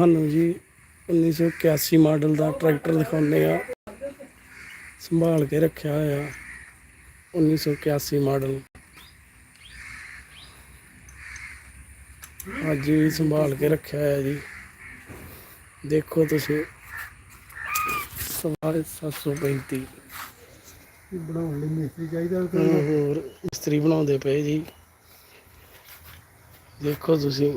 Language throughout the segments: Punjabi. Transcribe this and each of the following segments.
ਸਾਨੂੰ ਜੀ 1981 ਮਾਡਲ ਦਾ ਟਰੈਕਟਰ ਦਿਖਾਉਂਦੇ ਆ। ਸੰਭਾਲ ਕੇ ਰੱਖਿਆ ਹੋਇਆ 1981 ਮਾਡਲ। ਅੱਜ ਵੀ ਸੰਭਾਲ ਕੇ ਰੱਖਿਆ ਹੋਇਆ ਜੀ। ਦੇਖੋ ਤੁਸੀਂ। ਸਵਾਲ 735 ਬਣਾਉਣ ਲਈ ਮਿਸਤਰੀ ਚਾਹੀਦਾ ਹੋਰ ਮਿਸਤਰੀ ਬਣਾਉਂਦੇ ਪਏ ਜੀ। ਦੇਖੋ ਤੁਸੀਂ।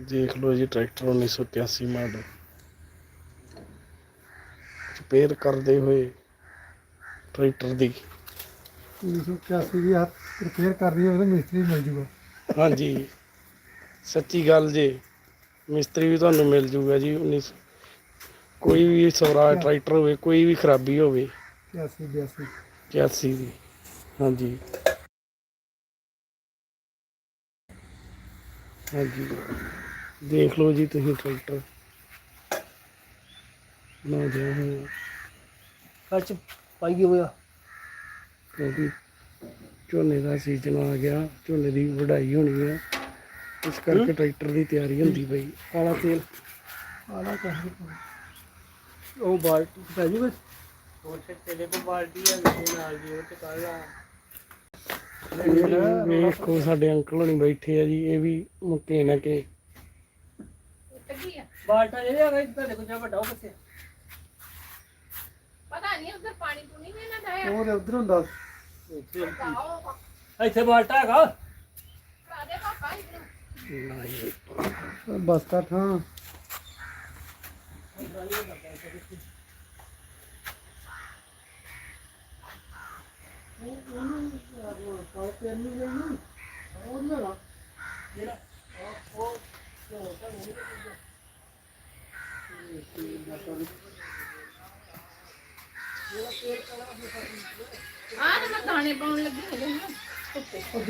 ਦੇਖ ਲਓ ਜੀ ਟਰੈਕਟਰ 1981 ਮਾਡਲ ਰਿਪੇਅਰ ਕਰਦੇ ਹੋਏ ਟਰੈਕਟਰ ਦੀ। 1981 ਦੀ ਹੱਥ ਰਿਪੇਅਰ ਕਰਨੀ ਹੋਵੇ ਤਾਂ ਮਿਸਤਰੀ ਮਿਲ ਜੂਗਾ। ਹਾਂਜੀ। ਸੱਚੀ ਗੱਲ ਜੇ ਮਿਸਤਰੀ ਵੀ ਤੁਹਾਨੂੰ ਮਿਲ ਜੂਗਾ ਜੀ 19 ਕੋਈ ਵੀ ਸਵਰਾਜ ਟਰੈਕਟਰ ਹੋਵੇ ਕੋਈ ਵੀ ਖਰਾਬੀ ਹੋਵੇ। 81 82 81 ਦੀ ਹਾਂਜੀ। ਹਾਂਜੀ। ਦੇਖ ਲਓ ਜੀ ਤੁਸੀਂ ਟਰੈਕਟਰ। ਨਾ ਦਿਆ ਹੋਇਆ ਕੱਚ ਪਾਈ ਹੋਇਆ। ਕਿਉਂਕਿ ਝੋਨੇ ਦਾ ਸੀਜ਼ਨ ਆ ਗਿਆ ਝੋਨੇ ਦੀ ਵਢਾਈ ਹੋਣੀ ਹੈ ਇਸ ਕਰਕੇ ਟਰੈਕਟਰ ਦੀ ਤਿਆਰੀ ਹੁੰਦੀ ਪਈ। ਕਾਲਾ ਤੇਲ। ਆਲਾ ਕਹਿ ਉਹ ਬਾਲਟੀ ਪੈ ਜੂਗਾ। ਇਹ ਵੇਖੋ ਸਾਡੇ ਅੰਕਲ ਹੋਣੀ ਬੈਠੇ ਆ ਜੀ ਇਹ ਵੀ ਮੁੱਕੇ ਨਾ ਕੇ। ਬਾਲਟਾ ਲੈ ਲਿਆ ਤੁਹਾਡੇ ਕੋਲ ਜਾ ਵੱਡਾ ਉਹ ਕਿੱਥੇ ਪਤਾ ਨਹੀਂ ਉਧਰ ਪਾਣੀ ਪੂਣੀ ਵੀ ਨਾ ਜਾਇਆ ਉਹ ਤੇ ਉਧਰ ਹੁੰਦਾ ਆਓ ਇੱਥੇ ਬਾਲਟਾ ਹੈਗਾ ਭਰਾ ਦੇ ਪਾਪਾ ਇੱਧਰ ਨਹੀਂ ਬਸ ਕਰ ਹਾਂ ਆਹ ਤੇ ਮੈਂ ਦਾਣੇ ਪਾਉਣ ਲੱਗੀ ਹਾਂ।